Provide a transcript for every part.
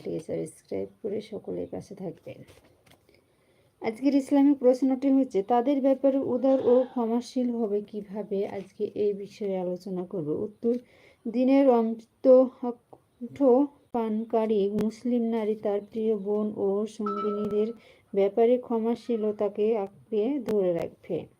চ্যানেলটিকে সাবস্ক্রাইব করে সকলের পাশে থাকবেন। আজকের ইসলামিক প্রশ্নটি হচ্ছে, তাদের ব্যাপারে উদার ও ক্ষমাশীল হবে কীভাবে? আজকে এই বিষয়ে আলোচনা করব। উত্তর দিনের অন্ত পানকারী মুসলিম নারী তার প্রিয় বোন ও সঙ্গিনীদের ব্যাপারে ক্ষমাশীলতাকে আঁকড়ে ধরে রাখবে।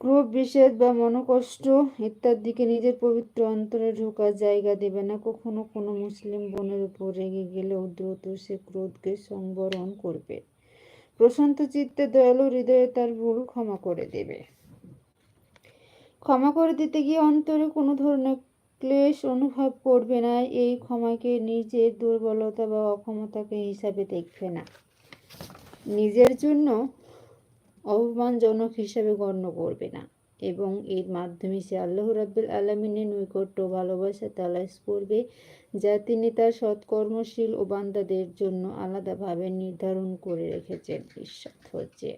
ক্রোধ বিষেদ বা মনোকষ্ট ইত্যাদিকে নিজের পবিত্র অন্তরে ঢোকার জায়গা দেবে না। কখনো কোনো মুসলিম বোনের উপর রেগে গেলেও দ্রুত সে ক্রোধকে সংবরণ করবে। প্রশান্ত চিত্তে দয়ালু হৃদয়ে তার ভুল ক্ষমা করে দেবে। ক্ষমা করে দিতে গিয়ে অন্তরে কোনো ধরনের ক্লেশ অনুভব করবে না। এই ক্ষমাকে নিজের দুর্বলতা বা অক্ষমতাকে হিসাবে দেখবে না। নিজের জন্য অপমানজনক হিসাবে গণ্য করবে না। এবং এর মাধ্যমে সে আল্লাহ রাব্বুল আলমিনের নৈকট্য ভালোবাসা তালাশ করবে, যা তিনি তার সৎকর্মশীল ও বান্দাদের জন্য আলাদাভাবে নির্ধারণ করে রেখেছেন। ঈশ্বর হচ্ছে,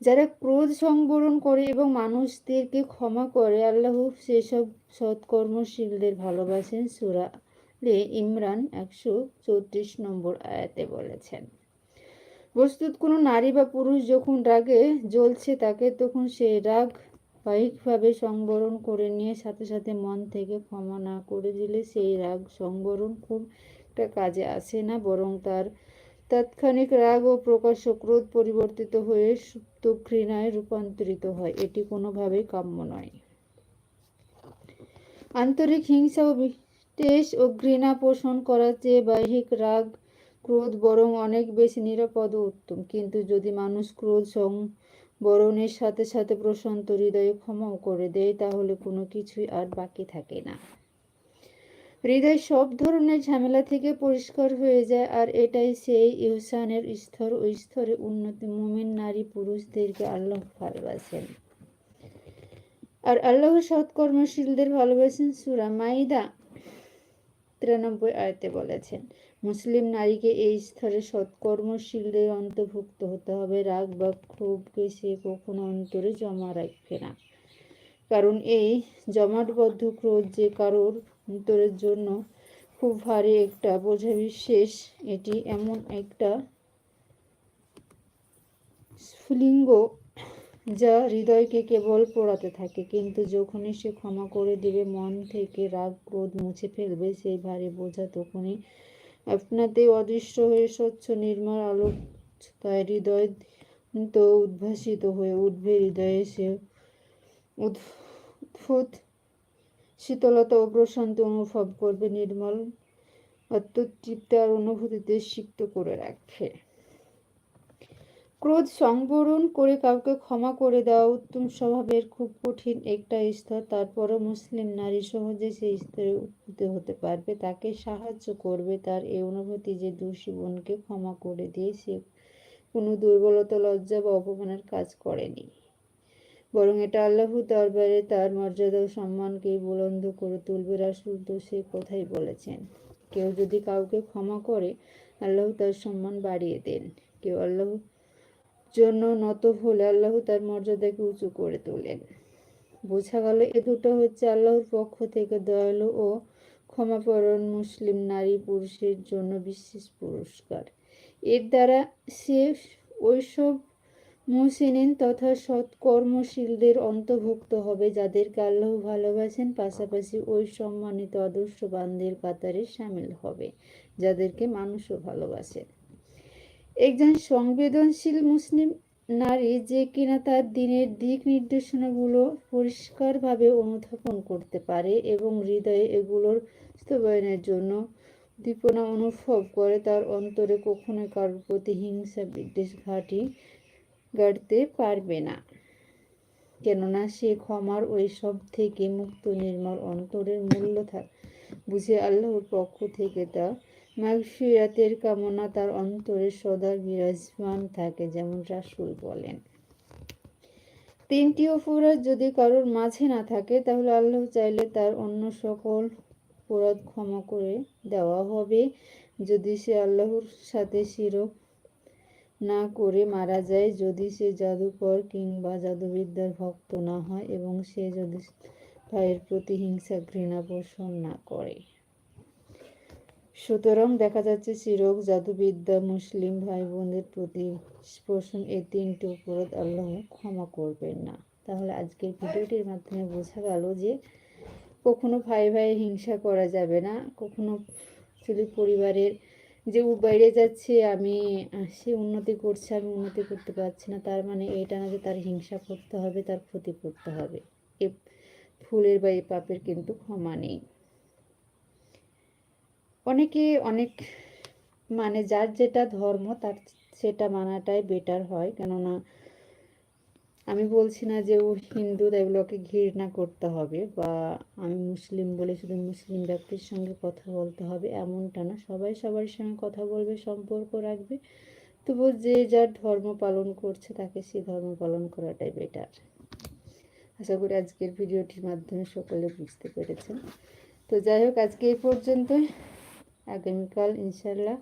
যারা ক্রোধ সংবরণ করে এবং মানুষদেরকে ক্ষমা করে, আল্লাহ সেসব সৎকর্মশীলদের ভালোবাসেন। সুরা ইমরান একশো চৌত্রিশ নম্বর আয়াতে বলেছেন বস্তুত কোনো নারী বা পুরুষ যখন রাগে জ্বলছে তাকে তখন সে রাগ বাহিকভাবে সংবরণ করে নিয়ে সাথে সাথে মন থেকে ক্ষমা না করে দিলে সেই রাগ সংবরণ খুব একটা কাজে আসে না, বরং তার তাৎক্ষণিক রাগ ও প্রকাশ্য ক্রোধ পরিবর্তিত হয়ে সুপ্ত ঘৃণায় রূপান্তরিত হয়। এটি কোনোভাবেই কাম্য নয়। আন্তরিক হিংসা ও বিদ্বেষ ও ঘৃণা পোষণ করার চেয়ে বাহ্যিক রাগ ক্রোধ বরং অনেক বেশি নিরাপদ উত্তম। কিন্তু যদি মানুষ ক্রোধ সংবরণের সাথে সাথে প্রশান্ত হৃদয়ে ক্ষমাও করে দেয়, তাহলে কোনো কিছুই আর বাকি থাকে না। হৃদয় সব ধরনের ঝামেলা থেকে পরিষ্কার হয়ে যায়, আর এটাই সেই ইহসানের স্তর। ও স্তরে উন্নতি মুমিন নারী পুরুষদেরকে আল্লাহ ভালোবাসেন। আর আল্লাহ সৎকর্মশীলদের ভালোবাসেন সুরা মাইদা। তিরানব্বই আয়তে বলেছেন, মুসলিম নারীকে এই স্তরে সৎকর্মশীলদের অন্তর্ভুক্ত হতে হবে। রাগ বা ক্ষোভকে সে কখনো অন্তরে জমা রাখবে না। কারণ এই জমাটবদ্ধ ক্রোধ যে কারোর অন্তরের জন্য খুব ভারী একটা বোঝা বিশেষ, এটি এমন একটা স্ফুলিঙ্গ যা হৃদয়কে কেবল পোড়াতে থাকে, কিন্তু যখনই সে ক্ষমা করে দেবে, মন থেকে রাগ ক্রোধ মুছে ফেলবে, সেই ভারী বোঝা তখনই আপনাতে অদৃশ্য হয়ে স্বচ্ছ নির্মল আলোক তাই হৃদয় তো উদ্ভাসিত হয়ে উঠবে হৃদয়ে সে উদ্ভুত শীতলতা ও অনুভব করবে নির্মল আর অনুভূতিতে সিক্ত করে রাখবে ক্রোধ সংবরণ করে কাউকে ক্ষমা করে দেওয়া উত্তম স্বভাবের খুব কঠিন একটা স্তর। তারপরও মুসলিম নারী সহজে সেই স্তরে উৎপত্তি হতে পারবে, তাকে সাহায্য করবে। তার এই অনুভূতি যে দোষী বোনকে ক্ষমা করে দিয়ে সে কোনো দুর্বলতা, লজ্জা বা অপমানের কাজ করেনি। বরং এটা আল্লাহ দরবারে তার মর্যাদা ও সম্মানকে বুলন্দ করে তুলবে রাসুল তো সে কথাই বলেছেন, কেউ যদি কাউকে ক্ষমা করে, আল্লাহ তার সম্মান বাড়িয়ে দেন। কেউ আল্লাহ জন্য নত হলে আল্লাহ তার মর্যাদাকে উঁচু করে তোলেন। বোঝা গেল এ দুটো হচ্ছে আল্লাহর পক্ষ থেকে দয়ালু ও ক্ষমাপরণ মুসলিম নারী পুরুষের জন্য বিশেষ পুরস্কার। এর দ্বারা সে ওইসব মুহসিনিন তথা সৎকর্মশীলদের অন্তর্ভুক্ত হবে যাদেরকে আল্লাহ ভালোবাসেন, পাশাপাশি ওই সম্মানিত আদর্শবানদের কাতারে সামিল হবে যাদেরকে মানুষও ভালোবাসেন একজন সংবেদনশীল মুসলিম নারী যে কিনা তার দিনের দিক নির্দেশনাগুলো পরিষ্কারভাবে অনুধাবন করতে পারে এবং হৃদয়ে এগুলোর বাস্তবায়নের জন্য দীপনা অনুভব করে, তার অন্তরে কখনোই কারোর প্রতি হিংসা, বিদ্বেষ, ঘাটি গাড়তে পারবে না। কেননা সে ক্ষমার ওই সব থেকে মুক্ত, নির্মল অন্তরের মূল্য থাক বুঝে আল্লাহর পক্ষ থেকে তা মাগফিরাতের কামনা তার অন্তরে সদা বিরাজমান থাকে, যেমন রাসুল বলেন। তিনটি অপরাধ যদি কারোর মাঝে না থাকে, তাহলে আল্লাহ চাইলে তার অন্য সকল অপরাধ ক্ষমা করে দেওয়া হবে। যদি সে আল্লাহর সাথে শিরক না করে মারা যায়, যদি সে জাদুকর কিংবা জাদুবিদ্যার ভক্ত না হয় এবং সে যদি ভাইয়ের প্রতি হিংসা, ঘৃণা পোষণ না করে। সুতরাং দেখা যাচ্ছে চিরক জাদুবিদ্যা মুসলিম ভাই বোনদের প্রতি পোষণ এই তিনটি অপরাধ আল্লাহ ক্ষমা করবেন না। তাহলে আজকের ভিডিওটির মাধ্যমে বোঝা গেল যে কখনো ভাই ভাই হিংসা করা যাবে না, কখনো যদি পরিবারের যে ও বাইরে যাচ্ছে, আমি সে উন্নতি করছে, আমি উন্নতি করতে পারছি না, তার মানে এটা না যে তার হিংসা করতে হবে, তার ক্ষতি করতে হবে। এ ফুলের বা এ পাপের কিন্তু ক্ষমা নেই। অনেকে অনেক মানে যার যেটা ধর্ম তার সেটা মানাটাই বেটার হয়। কেননা আমি বলছি না যে ও হিন্দু, তাই ওগুলোকে ঘৃণা করতে হবে বা আমি মুসলিম বলে শুধু মুসলিম ব্যক্তির সঙ্গে কথা বলতে হবে, এমনটা না। সবাই সবার সঙ্গে কথা বলবে, সম্পর্ক রাখবে। তবু যে যার ধর্ম পালন করছে তাকে সেই ধর্ম পালন করাটাই বেটার আশা করি আজকের ভিডিওটির মাধ্যমে সকলে বুঝতে পেরেছেন। তো যাই হোক, আজকে এই পর্যন্তই। আগামীকাল ইনশাল্লাহ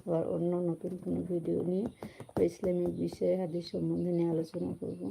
আবার অন্য নতুন কোনো ভিডিও নিয়ে বা ইসলামিক বিষয়ে, হাদিস সম্বন্ধে নিয়ে আলোচনা করব।